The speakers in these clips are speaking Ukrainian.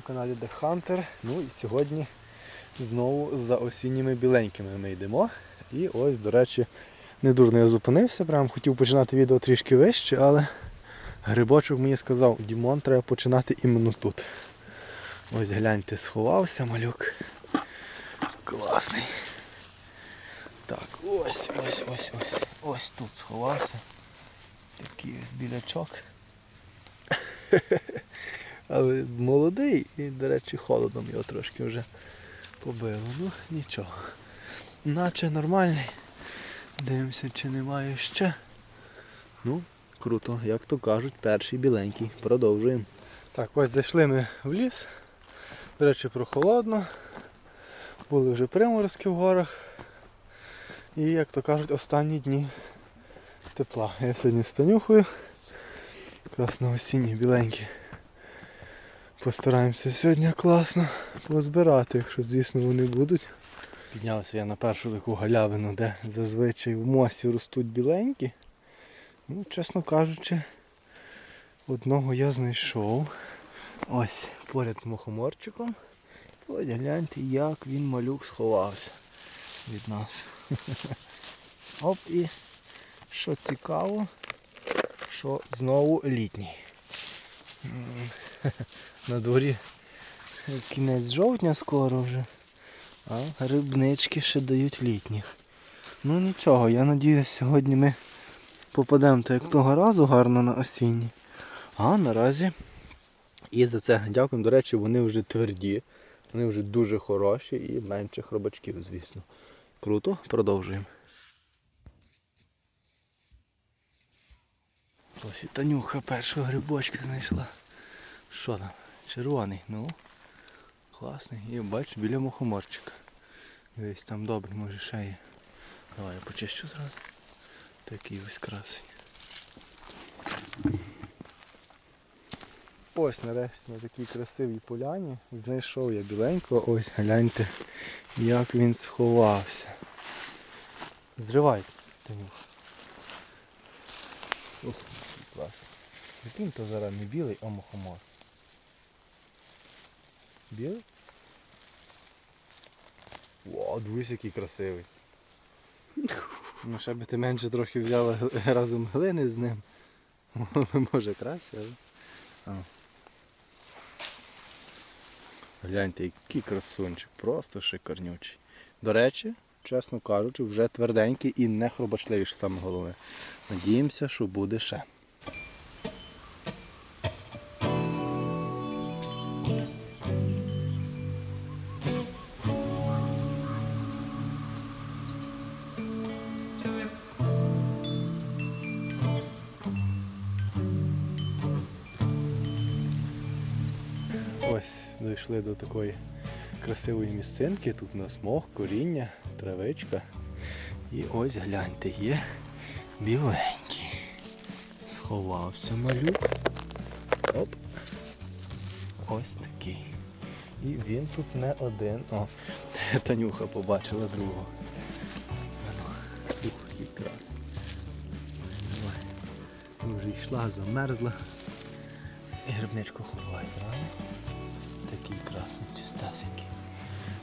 на каналі The Hunter. Ну і сьогодні знову за осінніми біленькими ми йдемо. І ось, до речі, не дурно я зупинився, прям хотів починати відео трішки вище, але грибочок мені сказав, Дімон, треба починати іменно тут. Ось гляньте, сховався малюк. Класний. Так, ось, ось, ось, ось. Ось тут сховався. Такий ось білячок. Але молодий і, до речі, холодом його трошки вже побило. Ну, нічого. Наче нормальний. Дивимося, чи немає ще. Ну, круто, як то кажуть, перший біленький. Продовжуємо. Так, ось зайшли ми в ліс. До речі, прохолодно. Були вже приморозки в горах. І, як то кажуть, останні дні тепла. Я сьогодні станюхаю. Якраз на осінні біленькі. Постараємося сьогодні класно позбирати, якщо звісно вони будуть. Піднявся я на першу таку галявину, де зазвичай в мосі ростуть біленькі. Ну, чесно кажучи, одного я знайшов. Ось поряд з мухоморчиком. Ось гляньте, як він малюк сховався від нас. Оп, і що цікаво, що знову літній. На дворі кінець жовтня скоро вже, а грибнички ще дають літніх. Ну нічого, я надіюсь, сьогодні ми попадемо так як того разу гарно на осінні. А наразі і за це дякуємо. До речі, вони вже тверді, вони вже дуже хороші і менше хробачків, звісно. Круто, продовжуємо. Ось і Танюха першого грибочка знайшла. Що там? Червоний, ну. Класний. І бач, біля мухоморчика. Дивись, там добре, може ще є. Давай я почищу зразу. Такий ось красень. Ось нарешті на такій красивій поляні знайшов я біленького. Ось гляньте, як він сховався. Зривай, Танюха. Ух, клас. Який то зараз не білий, а мухомор. Білий? О, дивись, який красивий. Ну, ще би ти менше трохи взяла разом глини з ним. Може краще, але. Гляньте, який красунчик, просто шикарнючий. До речі, чесно кажучи, вже тверденький і не хробачливий, що саме головне. Надіємося, що буде ще. Ось дійшли до такої красивої місцинки. Тут у нас мох, коріння, травичка. І ось гляньте, є біленький. Сховався малюк. Оп. Ось такий. І він тут не один. О, Танюха побачила другого. Ух, який Вже йшла, замерзла. І грибничку ховає зразу. Чистесенький.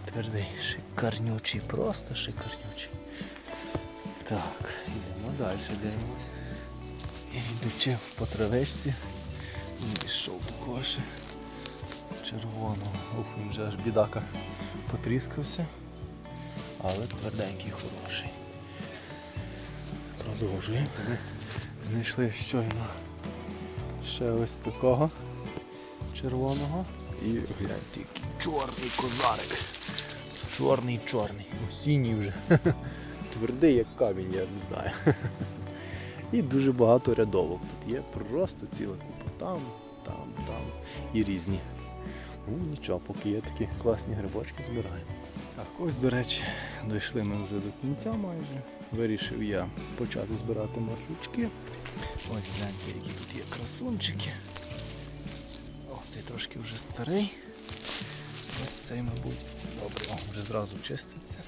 Твердий, шикарнючий, просто шикарнючий. Так, йдемо далі, дивимося. І йдучи по травичці, знайшов такого ще червоного. Ух, він вже аж бідака потріскався. Але тверденький, хороший. Продовжуємо. Ми знайшли щойно ще ось такого червоного. І гляньте, який чорний козарик. Чорний, чорний. Осінній вже. Твердий як камінь, я не знаю. І дуже багато рядовок тут є. Просто ціла купа. Там, там, там. І різні. Ну нічого, поки є такі класні грибочки, збираємо. Так, ось, до речі, дійшли ми вже до кінця майже. Вирішив я почати збирати маслючки. Ось гляньте, які тут є красунчики. Цей трошки вже старий. Ось цей, мабуть. Добре, о, вже зразу чиститься.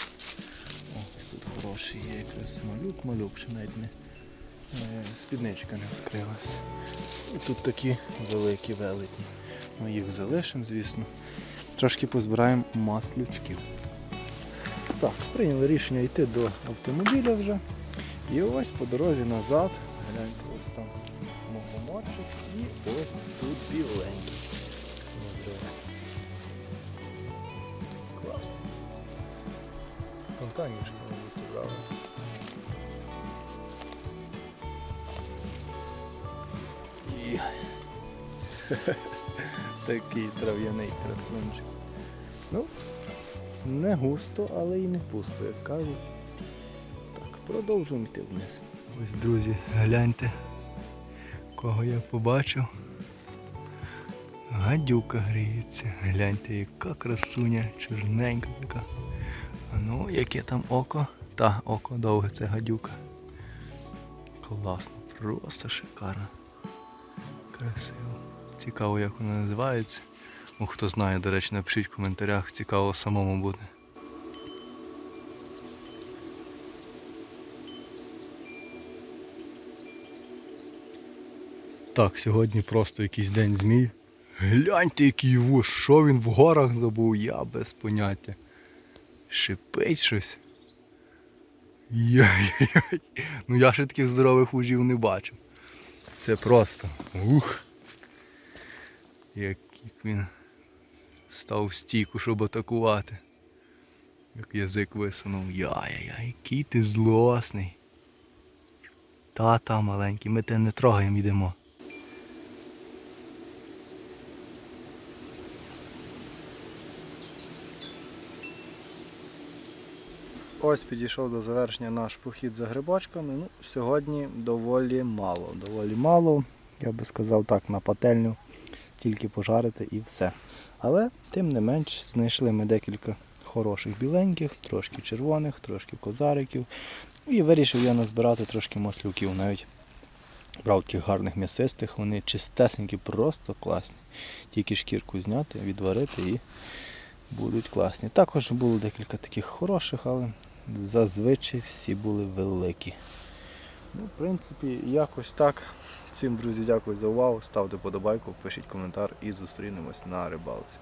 О, тут хороший є якраз малюк, малюк ще навіть не, Е, Спідничка не вскрилась. І тут такі великі велетні. Ми їх залишимо, звісно. Трошки позбираємо маслючків. Так, прийняли рішення йти до автомобіля вже. І ось по дорозі назад. Гляньте, мухоморчик і ось тут біленький. Класно. Тонканішка мені зібрали. І такий трав'яний красунчик. Ну, не густо, але і не пусто, як кажуть. Так, продовжуємо йти вниз. Ось, друзі, гляньте, кого я побачив. Гадюка гріється. Гляньте, яка красуня, чорненька така. Ну, яке там око? Та, око довге, це гадюка. Класно, просто шикарно. Красиво. Цікаво, як вона називається. Ну, хто знає, до речі, напишіть в коментарях, цікаво самому буде. Так, сьогодні просто якийсь день змій. Гляньте, який вуш, що він в горах забув, я без поняття. Шипить щось. Яй-яй-яй. Ну я ще таких здорових вужів не бачив. Це просто. Ух. Як він став в стійку, щоб атакувати. Як язик висунув. Яй-яй-яй, який ти злосний. Та-та маленький, ми тебе не трогаємо, йдемо. Ось підійшов до завершення наш похід за грибочками. Ну, сьогодні доволі мало. Доволі мало, я би сказав так, на пательню тільки пожарити і все. Але тим не менш знайшли ми декілька хороших біленьких, трошки червоних, трошки козариків. І вирішив я назбирати трошки маслюків. Навіть брав таких гарних м'ясистих, вони чистесенькі, просто класні. Тільки шкірку зняти, відварити і будуть класні. Також було декілька таких хороших, але зазвичай всі були великі. Ну, в принципі, якось так. Всім, друзі, дякую за увагу. Ставте подобайку, пишіть коментар і зустрінемось на рибалці.